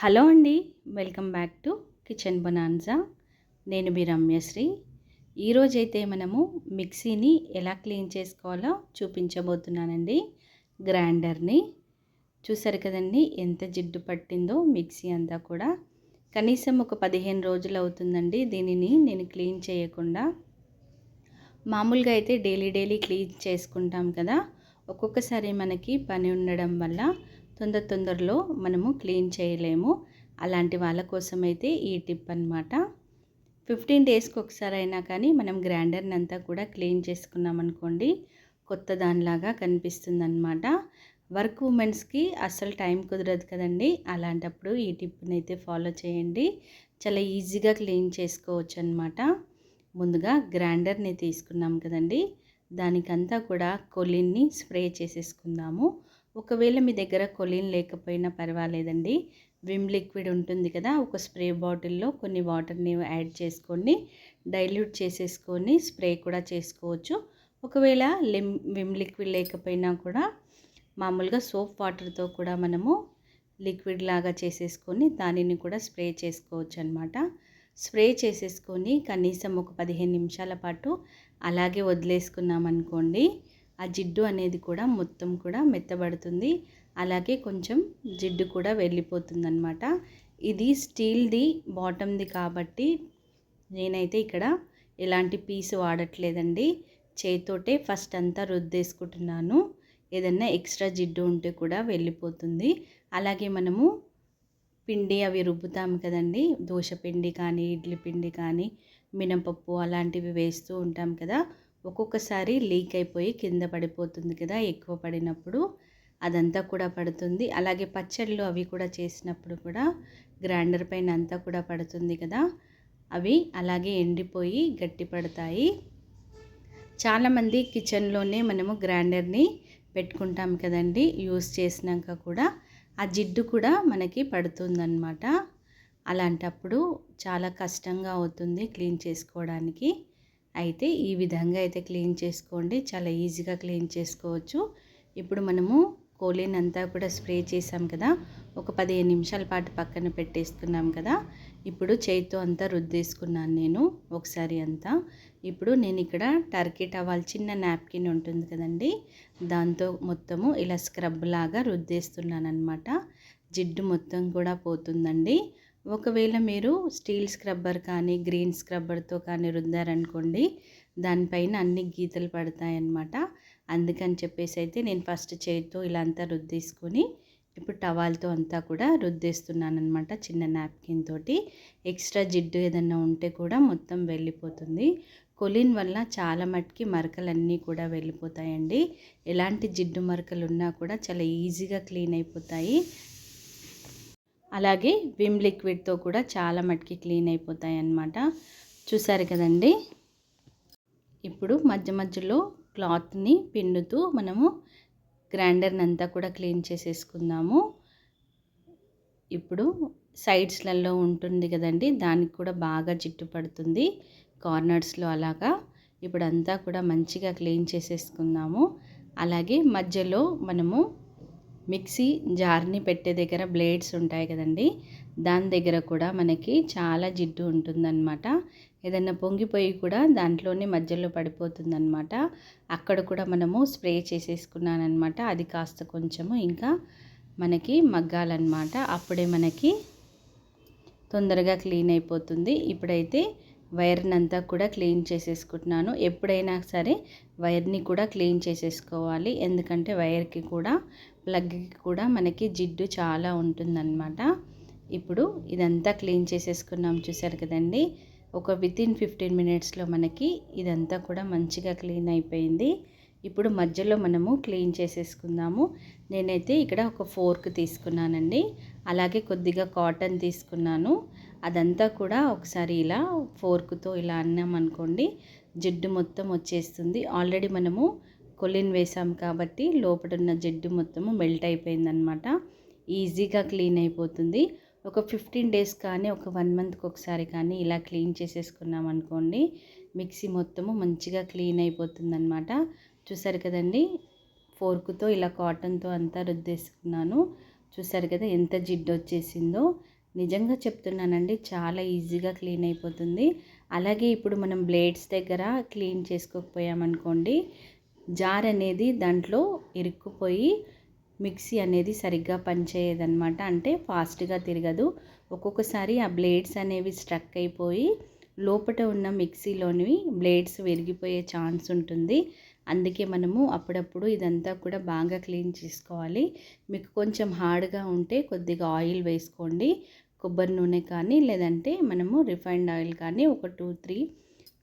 Hello అండి welcome back to kitchen bonanza నేను మీ రమ్యశ్రీ. ఈరోజైతే మనము మిక్సీని ఎలా క్లీన్ చేసుకోవాలో చూపించబోతున్నానండి. గ్రైండర్ని. చూసారు కదండి ఎంత జిడ్డు పట్టిందో మిక్సీ అంతా కూడా. కనీసం ఒక పదిహేను రోజులు అవుతుందండి దీనిని నేను క్లీన్ చేయకుండా. మామూలుగా అయితే డైలీ డైలీ క్లీన్ చేసుకుంటాం కదా. ఒక్కొక్కసారి మనకి పని ఉండడం వల్ల తొందర తొందరలో మనము క్లీన్ చేయలేము. అలాంటి వాళ్ళ కోసం అయితే ఈ టిప్ అనమాట ఫిఫ్టీన్ డేస్కి ఒకసారి అయినా కానీ మనం గ్రైండర్ని అంతా కూడా క్లీన్ చేసుకున్నాం అనుకోండి కొత్త దానిలాగా కనిపిస్తుంది అనమాట వర్క్ ఉమెన్స్కి అస్సలు టైం కుదరదు కదండి. అలాంటప్పుడు ఈ టిప్ని అయితే ఫాలో చేయండి. చాలా ఈజీగా క్లీన్ చేసుకోవచ్చు అనమాట ముందుగా గ్రైండర్ని తీసుకున్నాం కదండి. దానికంతా కూడా కొలిన్ని స్ప్రే చేసేసుకుందాము. ఒకవేళ మీ దగ్గర కొలిన్ లేకపోయినా పర్వాలేదండి. విమ్ లిక్విడ్ ఉంటుంది కదా ఒక స్ప్రే బాటిల్లో కొన్ని వాటర్ని యాడ్ చేసుకొని డైల్యూట్ చేసేసుకొని స్ప్రే కూడా చేసుకోవచ్చు. ఒకవేళ లిమ్ విమ్ లిక్విడ్ లేకపోయినా కూడా మామూలుగా సోప్ వాటర్తో కూడా మనము లిక్విడ్ లాగా చేసేసుకొని దానిని కూడా స్ప్రే చేసుకోవచ్చు అనమాట స్ప్రే చేసేసుకొని కనీసం ఒక పదిహేను నిమిషాల పాటు అలాగే వదిలేసుకున్నామనుకోండి ఆ జిడ్డు అనేది కూడా మొత్తం కూడా మెత్తబడుతుంది. అలాగే కొంచెం జిడ్డు కూడా వెళ్ళిపోతుంది అనమాట ఇది స్టీల్ది బాటమ్ది కాబట్టి నేనైతే ఇక్కడ ఎలాంటి పీస్ వాడట్లేదండి. చేతోటే ఫస్ట్ అంతా రుద్దేసుకుంటున్నాను. ఏదన్నా ఎక్స్ట్రా జిడ్డు ఉంటే కూడా వెళ్ళిపోతుంది. అలాగే మనము పిండి అవి రుబ్బుతాం కదండి. దోశ పిండి కానీ ఇడ్లీ పిండి కానీ మినపప్పు అలాంటివి వేస్తూ ఉంటాం కదా. ఒక్కొక్కసారి లీక్ అయిపోయి కింద పడిపోతుంది కదా ఎక్కువ పడినప్పుడు. అదంతా కూడా పడుతుంది. అలాగే పచ్చళ్ళు అవి కూడా చేసినప్పుడు కూడా గ్రైండర్ పైన అంతా కూడా పడుతుంది కదా. అవి అలాగే ఎండిపోయి గట్టి పడతాయి. చాలామంది కిచెన్లోనే మనము గ్రైండర్ని పెట్టుకుంటాం కదండి యూస్ చేసినాక కూడా. ఆ జిడ్డు కూడా మనకి పడుతుందన్నమాట. అలాంటప్పుడు చాలా కష్టంగా అవుతుంది క్లీన్ చేసుకోవడానికి. అయితే ఈ విధంగా అయితే క్లీన్ చేసుకోండి. చాలా ఈజీగా క్లీన్ చేసుకోవచ్చు. ఇప్పుడు మనము కోలిన్ అంతా కూడా స్ప్రే చేసాం కదా. ఒక పదిహేను నిమిషాల పాటు పక్కన పెట్టేసుకున్నాం కదా. ఇప్పుడు చేతితో అంతా రుద్దేసుకున్నాను నేను ఒకసారి అంతా. ఇప్పుడు నేను ఇక్కడ టర్కీ టవాల్ చిన్న నాప్కిన్ ఉంటుంది కదండి. దాంతో మొత్తము ఇలా స్క్రబ్ లాగా రుద్దేస్తున్నాను అనమాట జిడ్డు మొత్తం కూడా పోతుందండి. ఒకవేళ మీరు స్టీల్ స్క్రబ్బర్ కానీ గ్రీన్ స్క్రబ్బర్తో కానీ రుద్దారనుకోండి దానిపైన అన్ని గీతలు పడతాయన్నమాట. అందుకని చెప్పేసి అయితే నేను ఫస్ట్ చేతితో ఇలా అంతా రుద్దేసుకొని ఇప్పుడు టవాల్తో అంతా కూడా రుద్దేస్తున్నాను అనమాట చిన్న నాప్కిన్ తోటి. ఎక్స్ట్రా జిడ్డు ఏదన్నా ఉంటే కూడా మొత్తం వెళ్ళిపోతుంది. కొలిన్ వల్ల చాలా మట్టుకి మరకలన్నీ కూడా వెళ్ళిపోతాయండి. ఎలాంటి జిడ్డు మరకలు ఉన్నా కూడా చాలా ఈజీగా క్లీన్ అయిపోతాయి. అలాగే విమ్ లిక్విడ్తో కూడా చాలా మటుకి క్లీన్ అయిపోతాయి అన్నమాట చూసారు కదండి? ఇప్పుడు మధ్య మధ్యలో క్లాత్ని పిండుతూ మనము గ్రైండర్ని అంతా కూడా క్లీన్ చేసేసుకుందాము. ఇప్పుడు సైడ్స్లలో ఉంటుంది కదండి దానికి కూడా బాగా జిట్టు పడుతుంది. కార్నర్స్లో అలాగా ఇప్పుడు అంతా కూడా మంచిగా క్లీన్ చేసేసుకుందాము. అలాగే మధ్యలో మనము మిక్సీ జార్ని పెట్టే దగ్గర బ్లేడ్స్ ఉంటాయి కదండి దాని దగ్గర కూడా మనకి చాలా జిడ్డు ఉంటుందన్నమాట. ఏదైనా పొంగిపోయి కూడా దాంట్లోనే మధ్యలో పడిపోతుందన్నమాట. అక్కడ కూడా మనము స్ప్రే చేసేసుకున్నానమాట అది కాస్త కొంచెము ఇంకా మనకి మగ్గాలన్నమాట. అప్పుడే మనకి తొందరగా క్లీన్ అయిపోతుంది. ఇప్పుడైతే వైర్ని అంతా కూడా క్లీన్ చేసేసుకుంటున్నాను. ఎప్పుడైనా సరే వైర్ని కూడా క్లీన్ చేసేసుకోవాలి. ఎందుకంటే వైర్కి కూడా ప్లగ్కి కూడా మనకి జిడ్డు చాలా ఉంటుందన్నమాట. ఇప్పుడు ఇదంతా క్లీన్ చేసేసుకున్నాం చూసారు కదండి. ఒక వితిన్ ఫిఫ్టీన్ మినిట్స్లో మనకి ఇదంతా కూడా మంచిగా క్లీన్ అయిపోయింది. ఇప్పుడు మధ్యలో మనము క్లీన్ చేసేసుకుందాము. నేనైతే ఇక్కడ ఒక ఫోర్క్ తీసుకున్నానండి. అలాగే కొద్దిగా కాటన్ తీసుకున్నాను. అదంతా కూడా ఒకసారి ఇలా ఫోర్క్తో ఇలా అన్నామనుకోండి జిడ్డు మొత్తం వచ్చేస్తుంది. ఆల్రెడీ మనము కొలిన్ వేసాం కాబట్టి లోపల ఉన్న జిడ్డు మొత్తము మెల్ట్ అయిపోయిందనమాట ఈజీగా క్లీన్ అయిపోతుంది. ఒక ఫిఫ్టీన్ డేస్ కానీ ఒక వన్ మంత్కి ఒకసారి కానీ ఇలా క్లీన్ చేసేసుకున్నాం అనుకోండి మిక్సీ మొత్తము మంచిగా క్లీన్ అయిపోతుందనమాట చూసారు కదండి ఫోర్క్తో ఇలా కాటన్తో అంతా రుద్దేసుకున్నాను. చూసారు కదా ఎంత జిడ్డు వచ్చేసిందో. నిజంగా చెప్తున్నానండి చాలా ఈజీగా క్లీన్ అయిపోతుంది. అలాగే ఇప్పుడు మనం బ్లేడ్స్ దగ్గర క్లీన్ చేసుకోకపోయామనుకోండి జార్ అనేది దాంట్లో ఇరుక్కుపోయి మిక్సీ అనేది సరిగ్గా పనిచేయదనమాట అంటే ఫాస్ట్గా తిరగదు. ఒక్కొక్కసారి ఆ బ్లేడ్స్ అనేవి స్ట్రక్ అయిపోయి లోపల ఉన్న మిక్సీలోని బ్లేడ్స్ విరిగిపోయే ఛాన్స్ ఉంటుంది. అందుకే మనము అప్పుడప్పుడు ఇదంతా కూడా బాగా క్లీన్ చేసుకోవాలి. మీకు కొంచెం హార్డ్గా ఉంటే కొద్దిగా ఆయిల్ వేసుకోండి. కొబ్బరి నూనె కానీ లేదంటే మనము రిఫైండ్ ఆయిల్ కానీ ఒక టూ త్రీ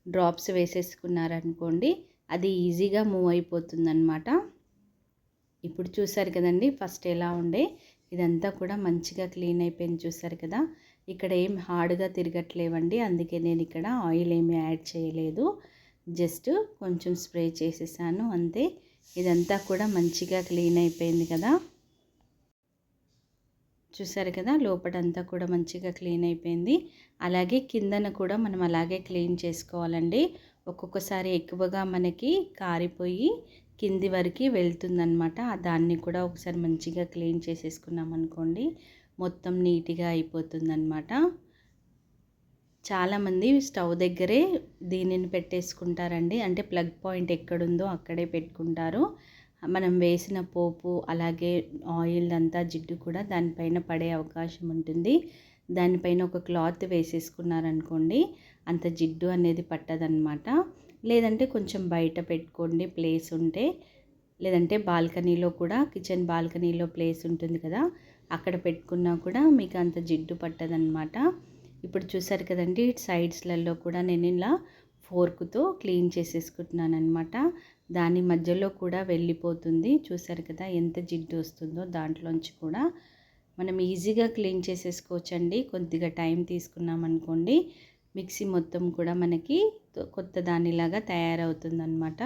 డ్రాప్స్ వేసేసుకున్నారనుకోండి అది ఈజీగా మూవ్ అయిపోతుందన్నమాట. ఇప్పుడు చూసారు కదండి ఫస్ట్ ఎలా ఉండే ఇదంతా కూడా మంచిగా క్లీన్ అయిపోయింది చూసారు కదా. ఇక్కడ ఏం హార్డ్గా తిరగట్లేవండి అందుకే నేను ఇక్కడ ఆయిల్ ఏమీ యాడ్ చేయలేదు. జస్ట్ కొంచెం స్ప్రే చేసేసాను అంతే. ఇదంతా కూడా మంచిగా క్లీన్ అయిపోయింది కదా. చూసారు కదా లోపటంతా కూడా మంచిగా క్లీన్ అయిపోయింది. అలాగే కిందన కూడా మనం అలాగే క్లీన్ చేసుకోవాలండి. ఒక్కొక్కసారి ఎక్కువగా మనకి కారిపోయి కింది వరకు వెళ్తుందనమాట దాన్ని కూడా ఒకసారి మంచిగా క్లీన్ చేసేసుకున్నాం అనుకోండి మొత్తం నీట్గా అయిపోతుందన్నమాట. చాలామంది స్టవ్ దగ్గరే దీనిని పెట్టేసుకుంటారండి. అంటే ప్లగ్ పాయింట్ ఎక్కడుందో అక్కడే పెట్టుకుంటారు. మనం వేసిన పోపు అలాగే ఆయిల్ అంతా జిడ్డు కూడా దానిపైన పడే అవకాశం ఉంటుంది. దానిపైన ఒక క్లాత్ వేసేసుకున్నారనుకోండి అంత జిడ్డు అనేది పట్టదనమాట లేదంటే కొంచెం బయట పెట్టుకోండి ప్లేస్ ఉంటే. లేదంటే బాల్కనీలో కూడా కిచెన్ బాల్కనీలో ప్లేస్ ఉంటుంది కదా అక్కడ పెట్టుకున్నా కూడా మీకు అంత జిడ్డు పట్టదనమాట ఇప్పుడు చూసారు కదండి సైడ్స్లలో కూడా నేను ఇలా ఫోర్క్తో క్లీన్ చేసేసుకుంటున్నాను అనమాట దాని మధ్యలో కూడా వెళ్ళిపోతుంది. చూసారు కదా ఎంత జిడ్డు వస్తుందో దాంట్లోంచి కూడా. మనం ఈజీగా క్లీన్ చేసేసుకోవచ్చండి. కొద్దిగా టైం తీసుకున్నాం అనుకోండి మిక్సీ మొత్తం కూడా మనకి కొత్త దానిలాగా తయారవుతుందన్నమాట.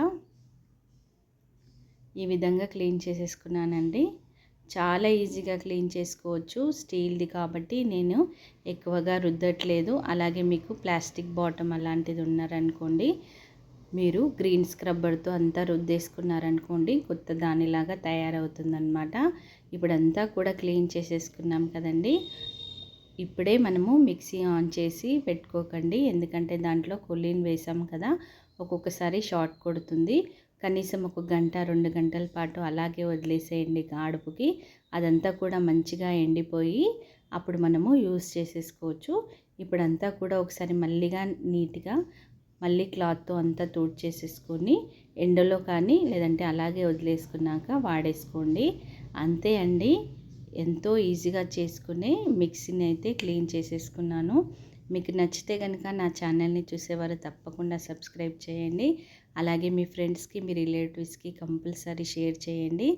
ఈ విధంగా క్లీన్ చేసేసుకున్నానండి. చాలా ఈజీగా క్లీన్ చేసుకోవచ్చు. స్టీల్ది కాబట్టి నేను ఎక్కువగా రుద్దట్లేదు. అలాగే మీకు ప్లాస్టిక్ బాటమ్ అలాంటిది ఉన్నారనుకోండి మీరు గ్రీన్ స్క్రబ్బర్తో అంతా రుద్దేసుకున్నారనుకోండి కొత్త దానిలాగా తయారవుతుందనమాట ఇప్పుడంతా కూడా క్లీన్ చేసేసుకున్నాం కదండి. ఇప్పుడే మనము మిక్సీ ఆన్ చేసి పెట్టుకోకండి. ఎందుకంటే దాంట్లో కొల్లిన్ వేసాం కదా ఒక్కొక్కసారి షార్ట్ కొడుతుంది. కనీసం ఒక గంట రెండు గంటల పాటు అలాగే వదిలేసేయండి గాడుపుకి. అదంతా కూడా మంచిగా ఎండిపోయి అప్పుడు మనము యూస్ చేసేసుకోవచ్చు. ఇప్పుడంతా కూడా ఒకసారి మళ్ళీగా నీట్గా మళ్ళీ క్లాత్తో అంతా చేసేసుకొని ఎండలో కానీ లేదంటే అలాగే వదిలేసుకున్నాక వాడేసుకోండి. అంతే అండి. ఎంతో ఈజీగా చేసుకునే మిక్సీని అయితే క్లీన్ చేసేసుకున్నాను. మీకు నచ్చితే కనుక నా ఛానల్ని చూసేవారు తప్పకుండా సబ్స్క్రైబ్ చేయండి. అలాగే మీ ఫ్రెండ్స్కి మీ రిలేటివ్స్కి కంపల్సరీ షేర్ చేయండి.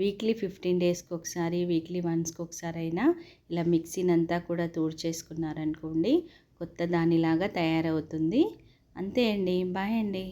వీక్లీ ఫిఫ్టీన్ డేస్కి ఒకసారి వీక్లీ వన్స్కి ఒకసారి అయినా ఇలా మిక్సీని అంతా కూడా చేసుకున్నారనుకోండి కొత్త దానిలాగా తయారవుతుంది. అంతే అండి. బాయ్ అండి.